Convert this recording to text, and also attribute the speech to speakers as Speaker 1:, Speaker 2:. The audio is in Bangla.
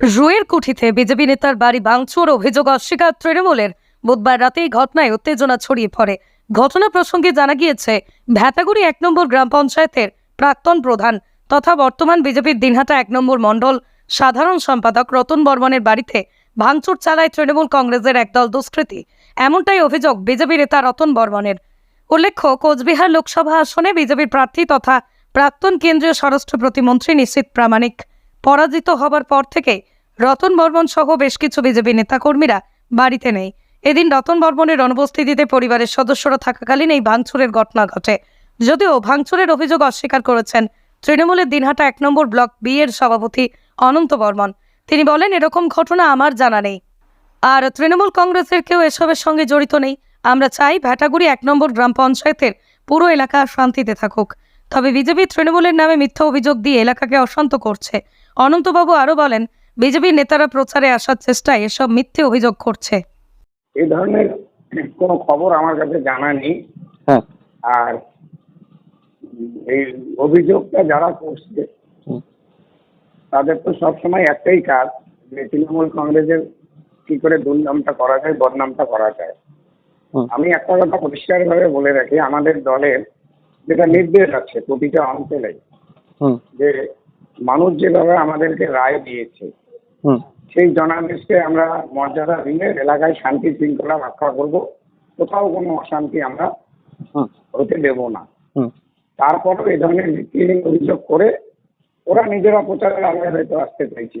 Speaker 1: রুয়ের কুঠিতে বিজেপি নেতার বাড়ি ভাঙচুর অভিযোগ অস্বীকার তৃণমূলের। বুধবার রাতে এই ঘটনায় উত্তেজনা ছড়িয়ে পড়ে। ঘটনা প্রসঙ্গে জানা গিয়েছে ভ্যাটাগুড়ি এক নম্বর গ্রাম পঞ্চায়েতের প্রাক্তন প্রধান তথা বর্তমান বিজেপির দিনহাটা এক নম্বর মণ্ডল সাধারণ সম্পাদক রতন বর্মনের বাড়িতে ভাঙচুর চালায় তৃণমূল কংগ্রেসের একদল দুষ্কৃতী। এমনটাই অভিযোগ বিজেপি নেতা রতন বর্মনের। উল্লেখ্য, কোচবিহার লোকসভা আসনে বিজেপির প্রার্থী তথা প্রাক্তন কেন্দ্রীয় স্বরাষ্ট্র প্রতিমন্ত্রী নিশ্চিত প্রামাণিক। পরাজিত হবার পর থেকে রতন বর্মন সহ বেশ কিছু বিজেপি নেতাকর্মীরা বাড়িতে নেই। এদিন রতন বর্মনের অনুপস্থিতিতে পরিবারের সদস্যরা থাকাকালীন এই ভাঙচুরের ঘটনা ঘটে। যদিও ভাঙচুরের অভিযোগ অস্বীকার করেছেন, তৃণমূলের দিনহাটা এক নম্বর ব্লক বি এর সভাপতি অনন্ত বর্মন। তিনি বলেন, এরকম ঘটনা আমার জানা নেই। আর তৃণমূল কংগ্রেসের কেউ এসবের সঙ্গে জড়িত নেই। আমরা চাই ভ্যাটাগুড়ি এক নম্বর গ্রাম পঞ্চায়েতের পুরো এলাকা শান্তিতে থাকুক। তবে বিজেপি তৃণমূলের নামে মিথ্যা অভিযোগ দিয়ে এলাকাকে অশান্ত করছে। অনন্তবাবু আরও বলেন বিজেপির নেতারা প্রচারে আসার চেষ্টায় এসব মিথ্যে অভিযোগ করছে।
Speaker 2: এই ধরনের কোনো খবর আমার কাছে জানা নেই।
Speaker 3: হ্যাঁ।
Speaker 2: আর এই অভিযোগটা যারা করছে তাদের তো সবসময় একটাই কাজ যে তৃণমূল কংগ্রেসের কি করে দুর্নামটা করা যায় বদনামটা করা যায়। আমি একটা কথা পরিষ্কারভাবে বলে রাখি আমাদের দলের যেটা নির্দেশ আছে প্রতিটা অঞ্চলে যে মানুষ যেভাবে আমাদেরকে রায় দিয়েছে সেই জনাদেশকে আমরা মর্যাদা দিয়ে এলাকায় শান্তি শৃঙ্খলা রক্ষা করব কোথাও কোনো অশান্তি আমরা হতে দেব না। তারপরও এই ধরনের ভিত্তিহীন অভিযোগ করে ওরা নিজেরা প্রচারের আগে হয়তো আসতে চাইছে।